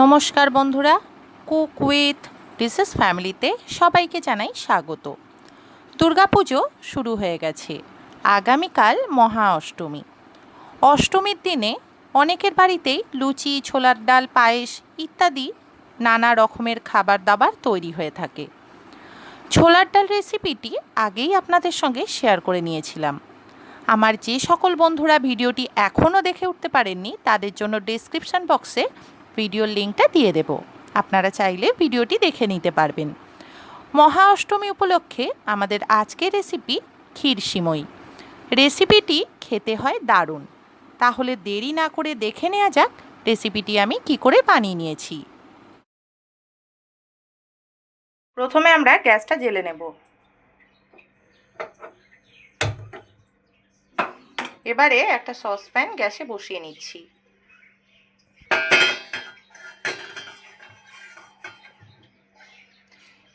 নমস্কার বন্ধুরা, cook with dishes ফ্যামিলিতে সবাইকে জানাই স্বাগত। দুর্গাপুজো শুরু হয়ে গেছে। আগামীকাল মহা অষ্টমী। অষ্টমীর দিনে অনেকের বাড়িতেই লুচি, ছোলার ডাল, পায়েস ইত্যাদি নানা রকমের খাবার দাবার তৈরি হয়ে থাকে। ছোলার ডাল রেসিপিটি আগেই আপনাদের সঙ্গে শেয়ার করে নিয়েছিলাম। আমার যে সকল বন্ধুরা ভিডিওটি এখনও দেখে উঠতে পারেননি, তাদের জন্য ডেসক্রিপশন বক্সে ভিডিওর লিঙ্কটা দিয়ে দেব। আপনারা চাইলে ভিডিওটি দেখে নিতে পারবেন। মহা অষ্টমী উপলক্ষে আমাদের আজকের রেসিপি ক্ষীর সিমই। রেসিপিটি খেতে হয় দারুণ। তাহলে দেরি না করে দেখে নেওয়া যাক রেসিপিটি আমি কি করে বানিয়ে নিয়েছি। প্রথমে আমরা গ্যাসটা জেলে নেব। এবারে একটা সসপ্যান গ্যাসে বসিয়ে নিচ্ছি।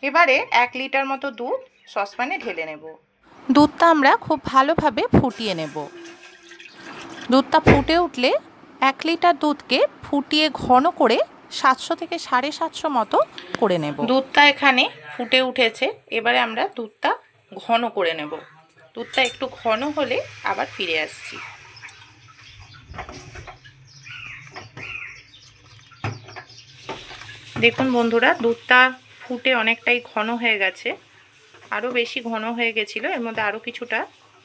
এবারে এক লিটার মতো দুধ সসপ্যানে ঢেলে নেব। দুধটা আমরা খুব ভালোভাবে ফুটিয়ে নেব। দুধটা ফুটে উঠলে এক লিটার দুধকে ফুটিয়ে ঘন করে সাতশো থেকে সাড়ে সাতশো মতো করে নেব। দুধটা এখানে ফুটে উঠেছে এবারে আমরা দুধটা ঘন করে নেব। দুধটা একটু ঘন হলে আবার ফিরে আসছি। দেখুন বন্ধুরা দুধটা ফুটে অনেকটাই ঘন হয়ে গেছে। আরও বেশি ঘন হয়ে গেছিল। এর মধ্যে আরও কিছুটা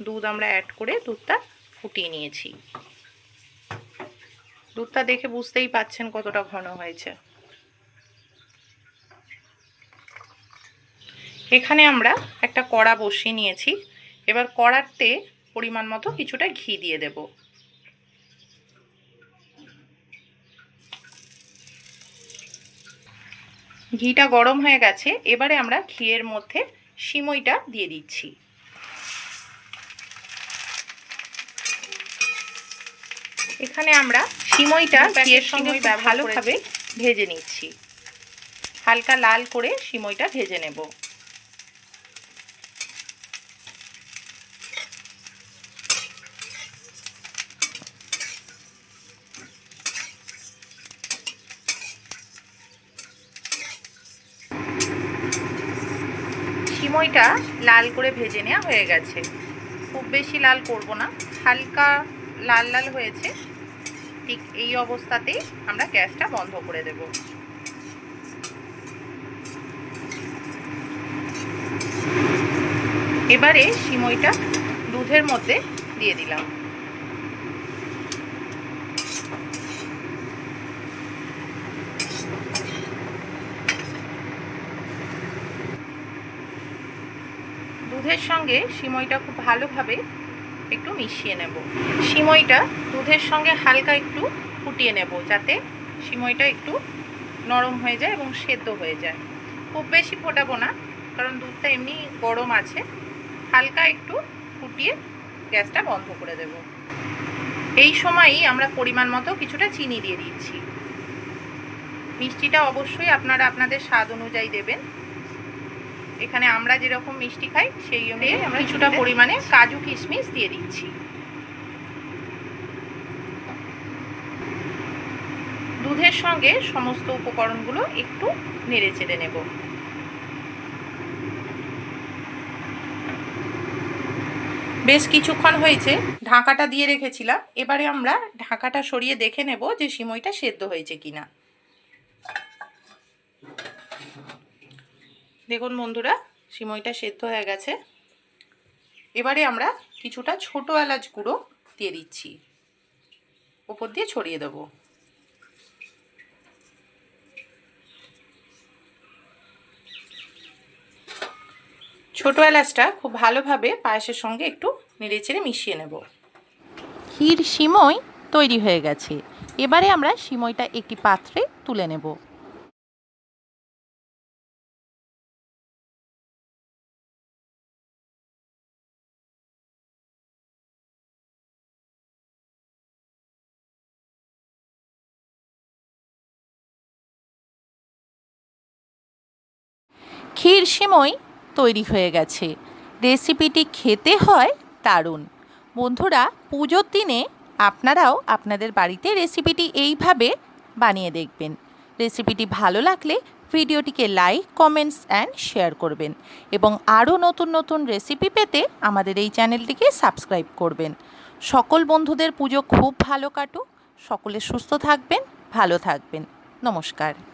দুধ আমরা অ্যাড করে দুধটা ফুটিয়ে নিয়েছি। দুধটা দেখে বুঝতেই পাচ্ছেন কতটা ঘন হয়েছে। এখানে আমরা একটা কড়া বসিয়ে নিয়েছি। এবার কড়াতে পরিমাণ মতো কিছুটা ঘি দিয়ে দেব। ঘিটা গরম হয়ে গেছে এবারে আমরা ঘিয়ের মধ্যে সিমইটা দিয়ে দিচ্ছি। এখানে আমরা সিমইটা ঘিয়ের সঙ্গে ভালোভাবে ভেজে নিচ্ছি। হালকা লাল করে সিমইটা ভেজে নেব। সিমইটা লাল করে ভেজে নেওয়া হয়ে গেছে। খুব বেশি লাল করব না। হালকা লাল লাল হয়েছে। ঠিক এই অবস্থাতেই আমরা গ্যাসটা বন্ধ করে দেব। এবারে সিমইটা দুধের মধ্যে দিয়ে দিলাম। দুধের সঙ্গে সিমইটা খুব ভালোভাবে একটু মিশিয়ে নেব। সিমইটা দুধের সঙ্গে হালকা একটু ফুটিয়ে নেব যাতে সিমইটা একটু নরম হয়ে যায় এবং সেদ্ধ হয়ে যায়। খুব বেশি ফোটাবো না, কারণ দুধটা এমনি গরম আছে। হালকা একটু ফুটিয়ে গ্যাসটা বন্ধ করে দেব। এই সময়ই আমরা পরিমাণ মতো কিছুটা চিনি দিয়ে দিচ্ছি। মিষ্টিটা অবশ্যই আপনারা আপনাদের স্বাদ অনুযায়ী দেবেন। এখানে আমরা যেরকম মিষ্টি খাই, সেই অনুযায়ী আমরা কিছুটা পরিমাণে কাজু কিশমিশ দিয়ে দিচ্ছি। দুধের সঙ্গে সমস্ত উপকরণগুলো একটু নেড়ে চেড়ে নেব। বেশ কিছুক্ষণ হয়েছে, ঢাকাটা দিয়ে রেখেছিলাম। এবারে আমরা ঢাকাটা সরিয়ে দেখে নেব যে সিমইটা সেদ্ধ হয়েছে কিনা। দেখুন বন্ধুরা, সিমইটা সেদ্ধ হয়ে গেছে। এবারে আমরা কিছুটা ছোট এলাচ গুঁড়ো দিয়ে দিচ্ছি। ওপর দিয়ে ছড়িয়ে দেব। ছোট এলাচটা খুব ভালোভাবে পায়েসের সঙ্গে একটু নেড়েচেড়ে মিশিয়ে নেব। ক্ষীর সিমই তৈরি হয়ে গেছে। এবারে আমরা সিমইটা একটি পাত্রে তুলে নেব। ক্ষীর সিমই তৈরি হয়ে গেছে। রেসিপিটি খেতে হয় দারুণ। বন্ধুরা, পুজোর দিনে আপনারাও আপনাদের বাড়িতে রেসিপিটি এইভাবে বানিয়ে দেখবেন। রেসিপিটি ভালো লাগলে ভিডিওটিকে লাইক, কমেন্টস অ্যান্ড শেয়ার করবেন এবং আরও নতুন নতুন রেসিপি পেতে আমাদের এই চ্যানেলটিকে সাবস্ক্রাইব করবেন। সকল বন্ধুদের পুজো খুব ভালো কাটুক। সকলে সুস্থ থাকবেন, ভালো থাকবেন। নমস্কার।